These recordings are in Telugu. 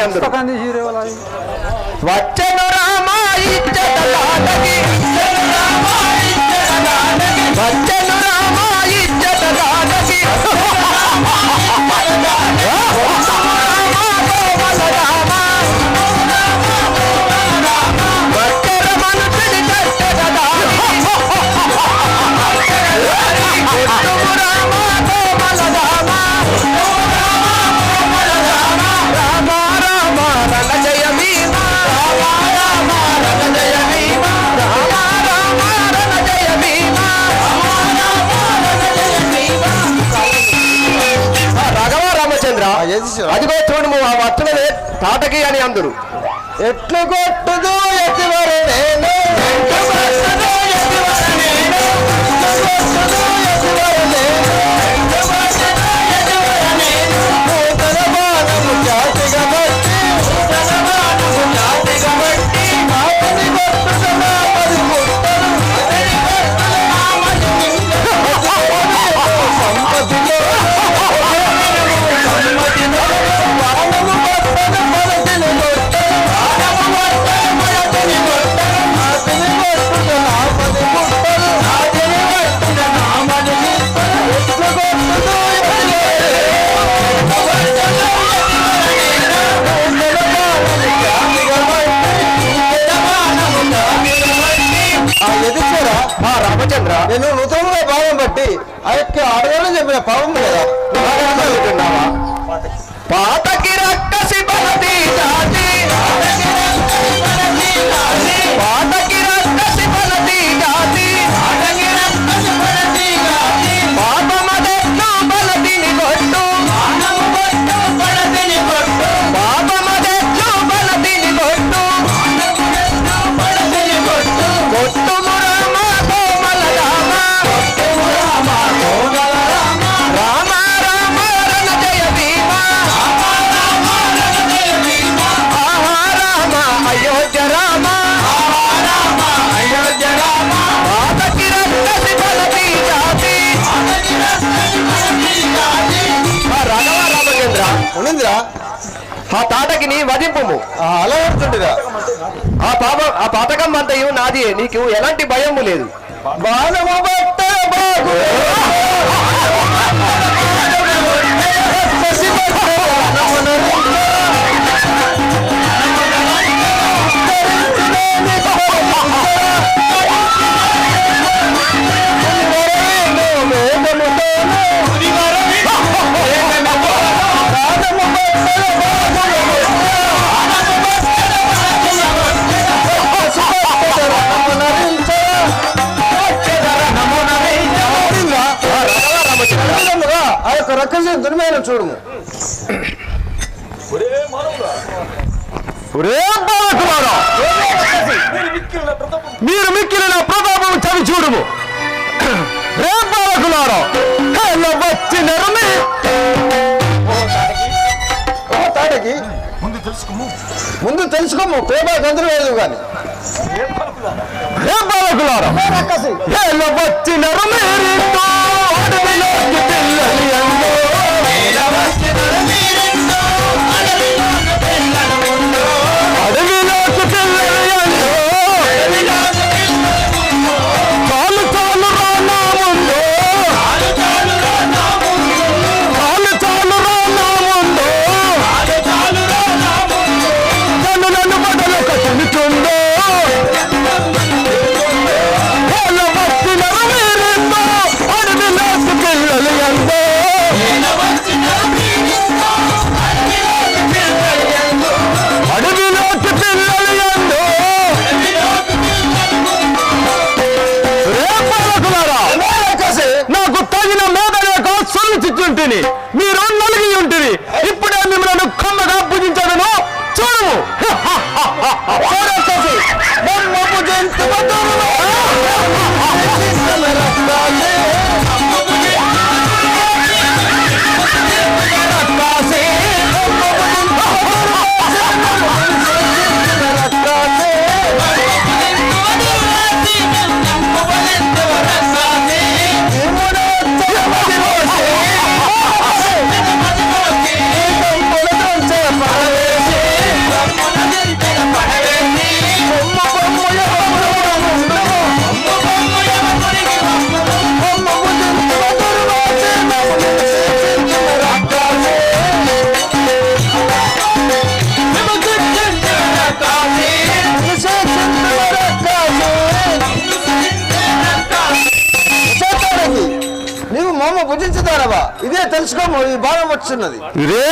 Leandro. Você tá అందరూ. ఎట్లు కొట్టదు? నీకు ఎలాంటి భయము లేదు. ముందు తెలుసుకోము ప్రేమ గంధర్వేదు కానీ. బాలకులారా? వచ్చినారు పిల్లలు మాంసము భుజించుతారవా వచ్చినది రే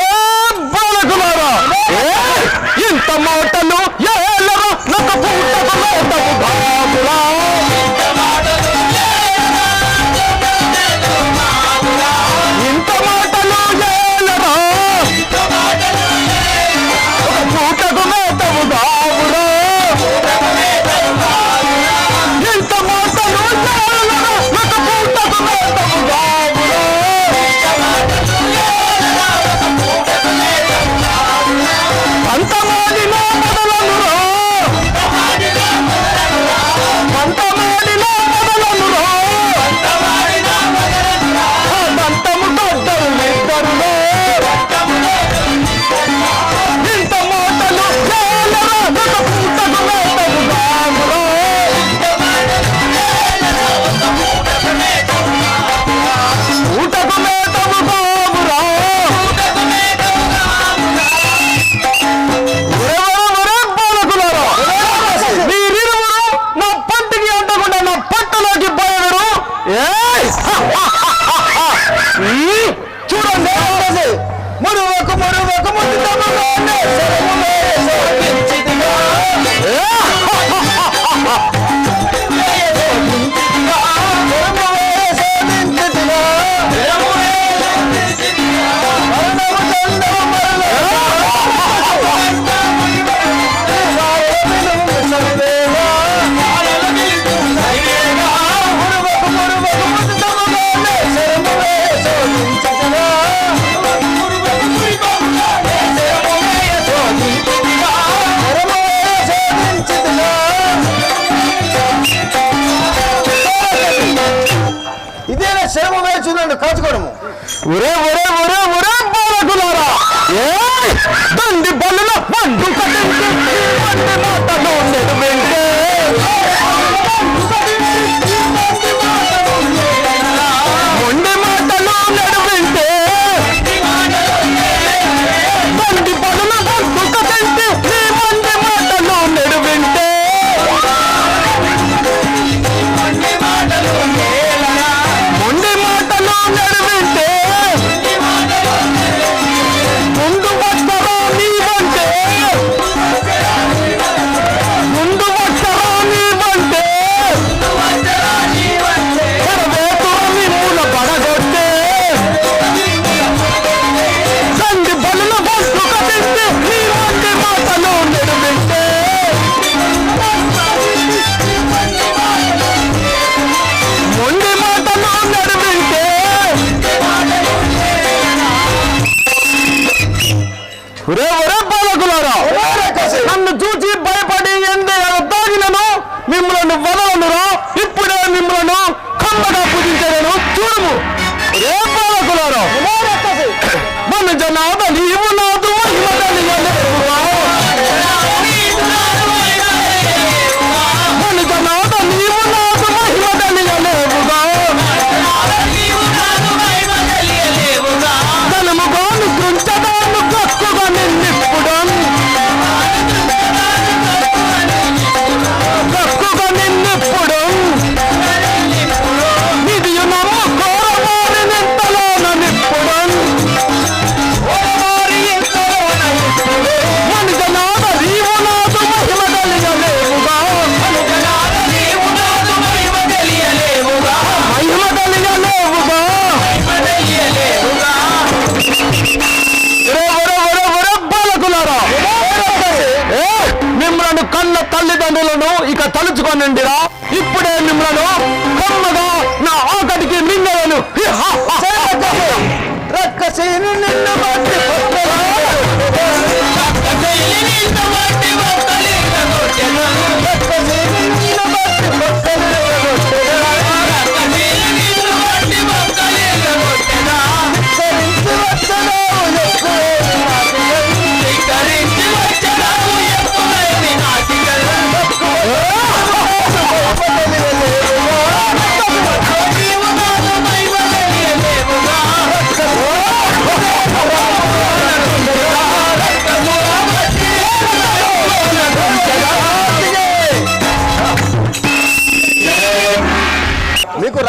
తలుచుకోనండిరా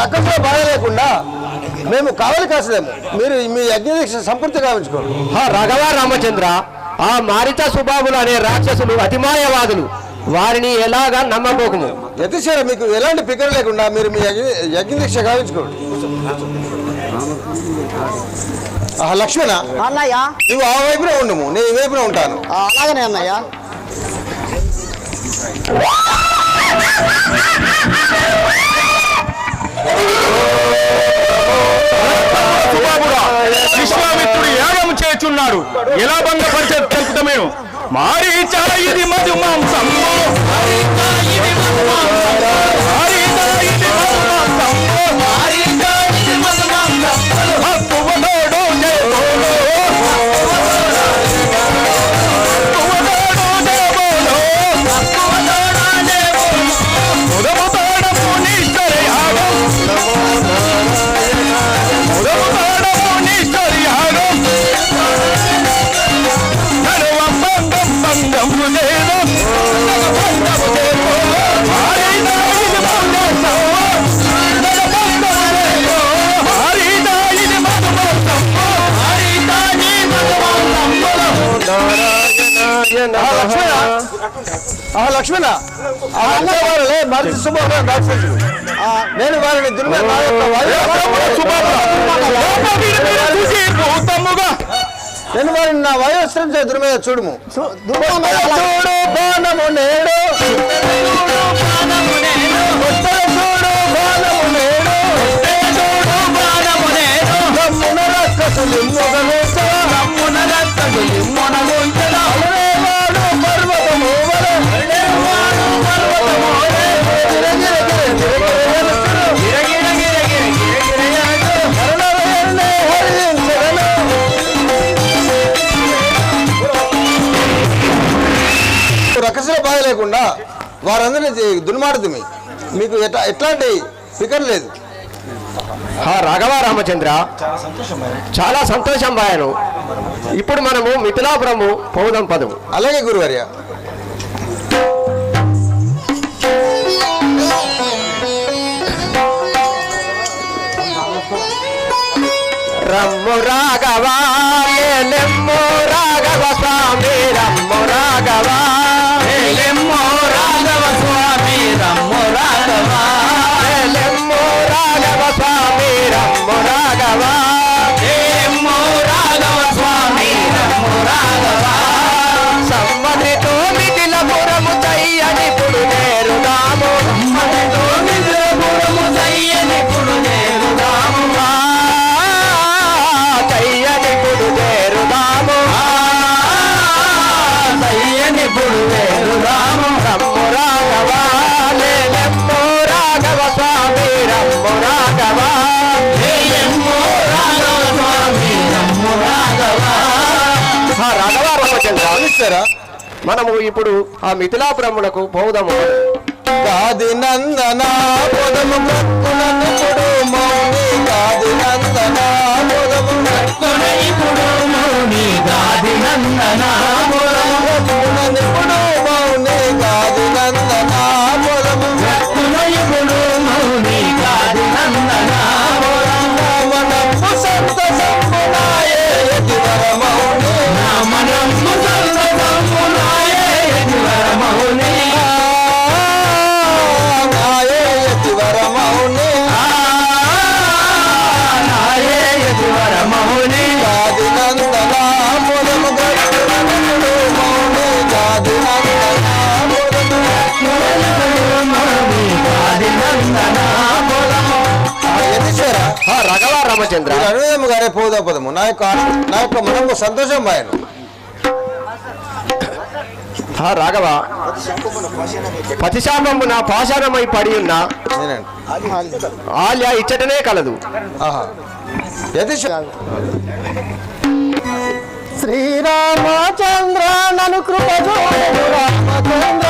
రకంగా బాధ లేకుండా మేము కావాలి కాసలేము. మీరు మీ యజ్ఞదీక్ష సంపూర్తి గావించుకోండి హా రఘవ రామచంద్ర ఆ మారిత సుబాబులు అనే రాక్షసులు అతిమాయవాదులు వారిని ఎలాగా నమ్మబోకము? యతీశ్వర మీకు ఎలాంటి పికర్ లేకుండా మీరు మీ యజ్ఞ యజ్ఞదీక్ష గావించుకోండి ఆహా, లక్ష్మణ అన్నయ్య. నువ్వు ఆ వైపునే ఉండము నేను ఈ వైపునే ఉంటాను. ఆ, అలాగనే అన్నయ్య. విశ్వామిత్రుడు యాగం చేచున్నాడు ఎలా భంగపరిచే తెలుపుతామే చాలా ఇది మధు లక్ష్మణ! మరిచి రాక్షసులు నేను వారిని దుర్మే నా యొక్క వాయు- నేను వారిని నా వయోస్త్రం చే దుర్మేద చూడుము. చూడు బాణము నేడు. కొట్టె లేకుండా వారందరినీ దుర్మార్గమి. మీకు ఎట్లా ఎట్లాంటి ఫికర్ లేదు. రాఘవ రామచంద్ర. చాలా సంతోషం బాయను. ఇప్పుడు మనము మిథిలాపురము పౌదం పదము అలాగే గురువర్య. రమ్ము రాఘవ రాఘవ స్వామి రమ్ము రాఘవ. ఇస్తారా మనము ఇప్పుడు ఆ మిథిలా బ్రహ్మణకు పోదాము కాది నందనా పొదము భక్తులను మౌని. కాది నందనా పొదము ఇప్పుడు మౌని. కాది నందనా రామచంద్ర. అనుదమ్ము గారే పోదా పదము. నా యొక్క నా యొక్క మనము సంతోషం బాయను ఆ రాఘవ పతిశాపము నా పాశారమై పడి ఉన్న ఆల్య ఇచ్చటనే కలదు. శ్రీరామచంద్ర నన్ను కృప చూడు రామచంద్ర.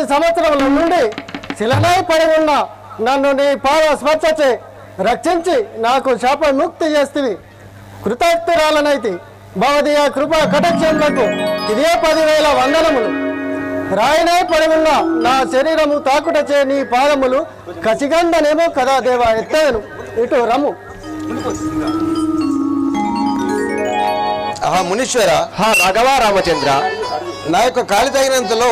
కొలది సంవత్సరముల నుండి శిలనై పడి ఉన్న నన్ను నీ పాద స్పర్శచే రక్షించి నాకు శాప ముక్తి చేస్తుంది కృతజ్ఞరాలనైతి భవదీయ కృపా కటక్షములకు ఇదే పదివేల వందనములు. రాయినై పడి ఉన్న నా శరీరము తాకుటచే నీ పాదములు కసిగండనేమో కదా దేవా ఎత్తను ఇటు రము ఆహా మునీశ్వర? హా రాఘవ రామచంద్ర. నా యొక్క కాలి తగినంతలో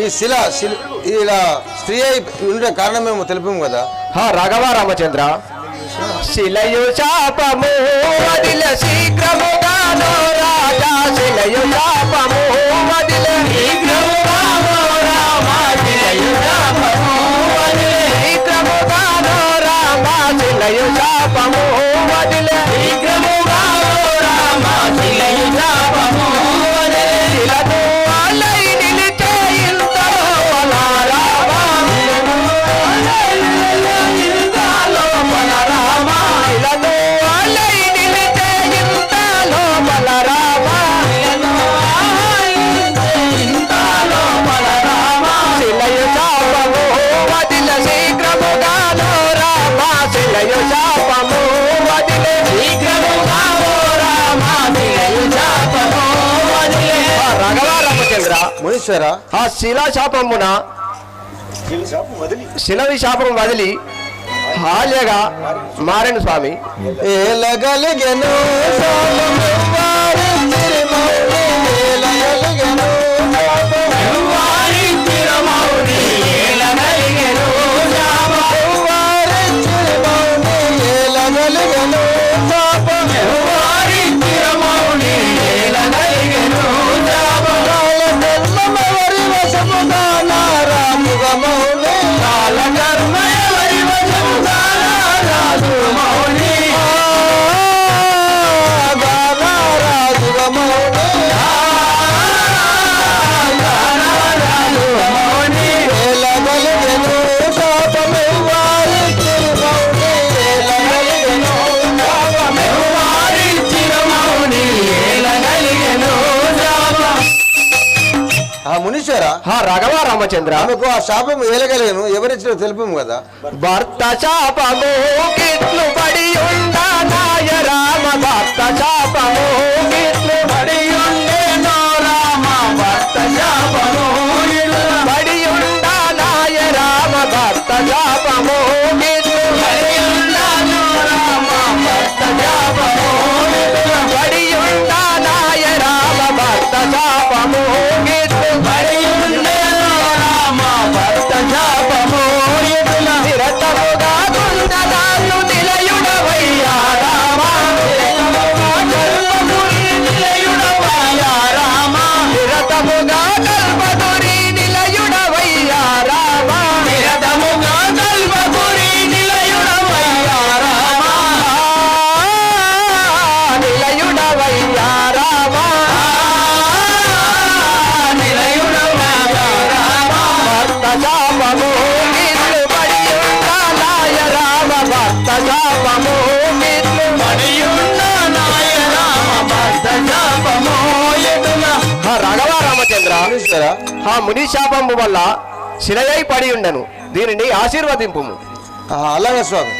ఈ శిల శిల ఇలా స్త్రీ అయి ఉండే మేము తెలిపాము కదా. హా రాఘవ రామచంద్ర. శిలయు శాపము వదిల శీఘ్రముగానో రాజా శిలయు శాపము. మునీశ్వర ఆ శిలా శాపమున శిలవి శాపం వదిలి హాల్యగా మారెను స్వామి. ఏలగలిగెను రామచంద్ర. ఆమెకు ఆ శాపం ఏలగలేను ఎవరిచ్చినా తెలిపాము కదా. భర్త శాపము గిట్లు పడి ఉండ నాయ రామ భర్త శాపము గిట్లు పడి ఉండేనో రామ భర్త శాపము పడి నాయ రామ భర్త శాపము మునీశ్వర ఆ ముని శాపము వల్ల శిలయై పడి ఉండను. దీనిని ఆశీర్వదింపు అలాగే స్వామి.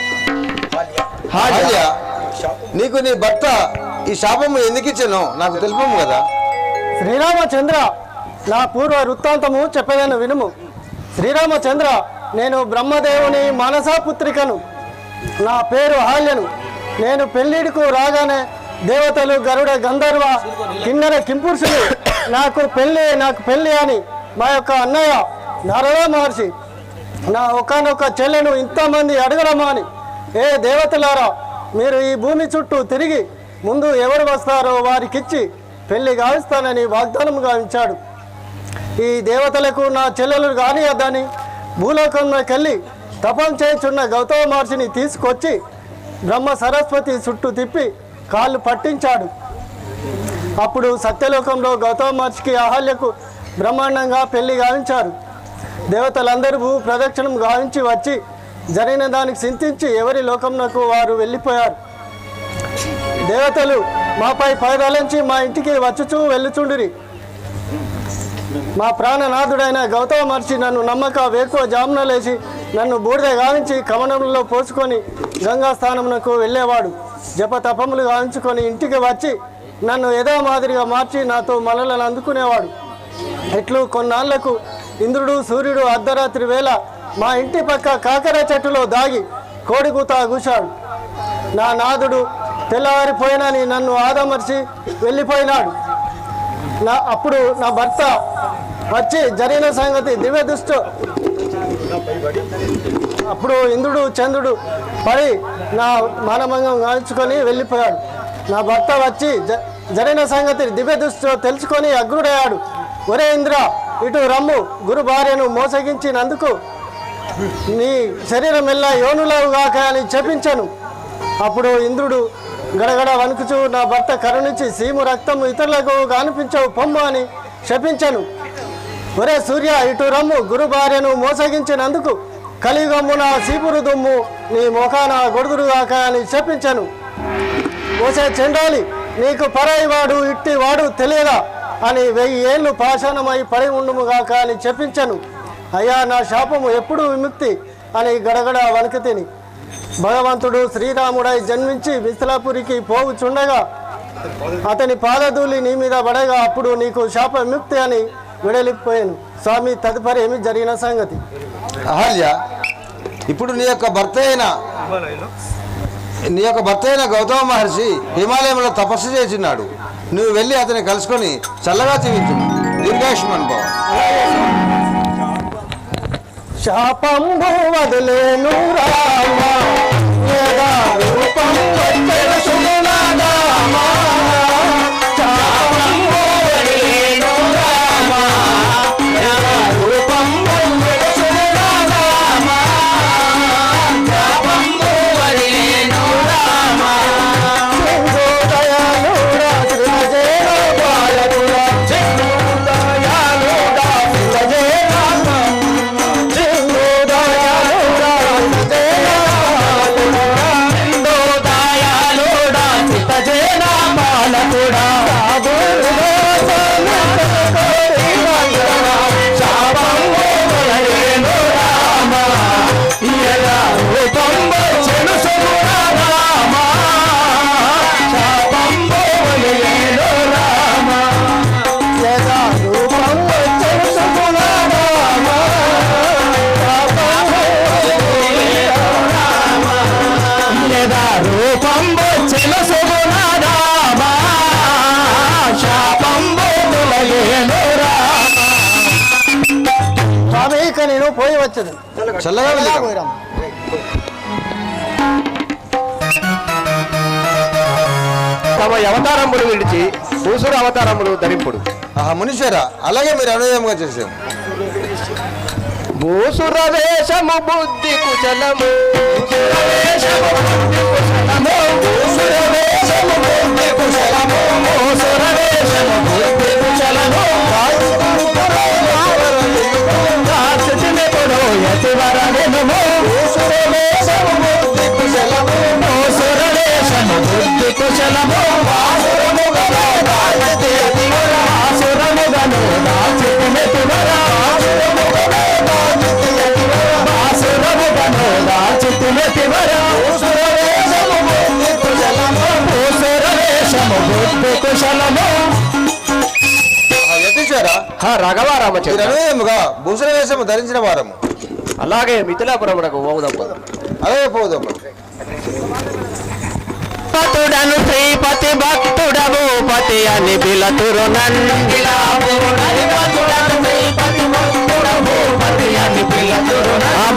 నీకు నీ భర్త ఈ శాపము ఎందుకు ఇచ్చానో నాకు తెలుపము కదా. శ్రీరామచంద్ర నా పూర్వ వృత్తాంతము చెప్పేదను వినుము. శ్రీరామచంద్ర నేను బ్రహ్మదేవుని మానసాపుత్రికను నా పేరు హాల్యను నేను పెళ్ళిడుకు రాగానే దేవతలు గరుడ గంధర్వ కిన్నెర కింపురుషులు నాకు పెళ్ళి నాకు పెళ్ళి అని మా యొక్క అన్నయ్య నారద మహర్షి నా ఒకనొక చెల్లెను ఇంతమంది అడగడమా అని. ఏ దేవతలారా మీరు ఈ భూమి చుట్టూ తిరిగి ముందు ఎవరు వస్తారో వారికిచ్చి పెళ్ళి గావిస్తానని వాగ్దానం గావించాడు. ఈ దేవతలకు నా చెల్లెలు కానియద్దని భూలోకంలోకి వెళ్ళి తపం చేయుచున్న గౌతమ మహర్షిని తీసుకొచ్చి బ్రహ్మ సరస్వతి చుట్టూ తిప్పి కాళ్ళు పట్టించాడు. అప్పుడు సత్యలోకంలో గౌతమ మహర్షికి అహల్యకు బ్రహ్మాండంగా పెళ్ళి గావించారు. దేవతలందరూ భూ ప్రదక్షిణం గావించి వచ్చి జరిగిన దానికి చింతించి ఎవరి లోకంనకు వారు వెళ్ళిపోయారు. దేవతలు మాపై పైదలించి మా ఇంటికి వచ్చుచూ వెళ్ళుచుండిరి. మా ప్రాణనాథుడైన గౌతమ మహర్షి నన్ను నమ్మక వేకువ జామున లేచి నన్ను బూడిద గావించి కమనంలో పోసుకొని గంగా స్థానమునకు వెళ్ళేవాడు. జపతపములు తపములు ఇంటికి వచ్చి నన్ను ఏదో మాదిరిగా మార్చి నాతో మలలను అందుకునేవాడు. ఇట్లు కొన్నాళ్ళకు ఇంద్రుడు సూర్యుడు అర్ధరాత్రి వేళ మా ఇంటి పక్క కాకర చెట్టులో దాగి కోడిగుత కూశాడు. నా నాదుడు తెల్లవారిపోయినని నన్ను ఆదమర్చి వెళ్ళిపోయినాడు. నా అప్పుడు నా భర్త వచ్చి జరిగిన సంగతి దివ్య దుష్టు అప్పుడు ఇంద్రుడు చంద్రుడు పడి నా మానభంగం కాల్చుకొని వెళ్ళిపోయాడు. నా భర్త వచ్చి జ- జరిగిన సంగతి దివ్య దృష్టిలో తెలుసుకొని అగ్రుడయ్యాడు. ఒరే ఇంద్ర ఇటు రమ్ము. గురు భార్యను మోసగించినందుకు నీ శరీరం ఎల్లా యోనులవుగాక అని చెప్పించాను. అప్పుడు ఇంద్రుడు గడగడ వణుకుచు నా భర్త కరుణించి సీము రక్తము ఇతరులకు కనిపించవు పొమ్ము అని శపించను. ఒరే సూర్య ఇటు రమ్ము. గురు భార్యను మోసగించినందుకు కలిగమ్మున సీపురు దుమ్ము నీ ముఖాన గొడుదురుగాక అని చెప్పించాను. ఓసే చెండాలి నీకు పరాయి వాడు ఇట్టి వాడు తెలియదా అని వెయ్యి ఏళ్ళు పాషాణమై పడి ఉండుముగాక అని చెప్పించను. అయ్యా నా శాపము ఎప్పుడు విముక్తి అని గడగడ వణికితిని భగవంతుడు శ్రీరాముడై జన్మించి మిథిలాపురికి పోవుచుండగా అతని పాదధూళి నీ మీద పడగా అప్పుడు నీకు శాప విముక్తి అని విడలిపోయాను. స్వామి తదుపరి ఏమి జరిగిన సంగతి? అహల్య ఇప్పుడు నీ యొక్క భర్త అయిన నీ యొక్క భర్త అయిన గౌతమ మహర్షి హిమాలయంలో తపస్సు చేసినాడు. నువ్వు వెళ్ళి అతన్ని కలుసుకొని చల్లగా జీవించు. దీర్ఘాయుష్మ అనుభవం శాపం వదిలేను రామ. రూపం చల్లగా తమ అవతారములు విడిచి భూసుర అవతారములు ధరింపుడు. ఆహా మునీశ్వర అలాగే మీరు అనుయంగా చేసాం భూసుర వేషము బుద్ధి కుశలము. భూసుర వేషము బుద్ధి కుశలము. భూసుర వేషము బుద్ధి కుశలము. భూసుర వేషము బుద్ధి కుశలము కుశలము దాచితివర కుశలము కుశలము భూషణ వేషము ధరించిన వారము. అలాగే మిథిలాపురమునకు పోదాం అలాగే పోదాం భక్తుడను శ్రీపతి భక్తుడవు పతి అని పిలతురు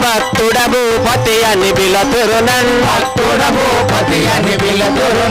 భక్తుడవు పతి అని పిలతురు భక్తుడవు పతి అని పిలతురు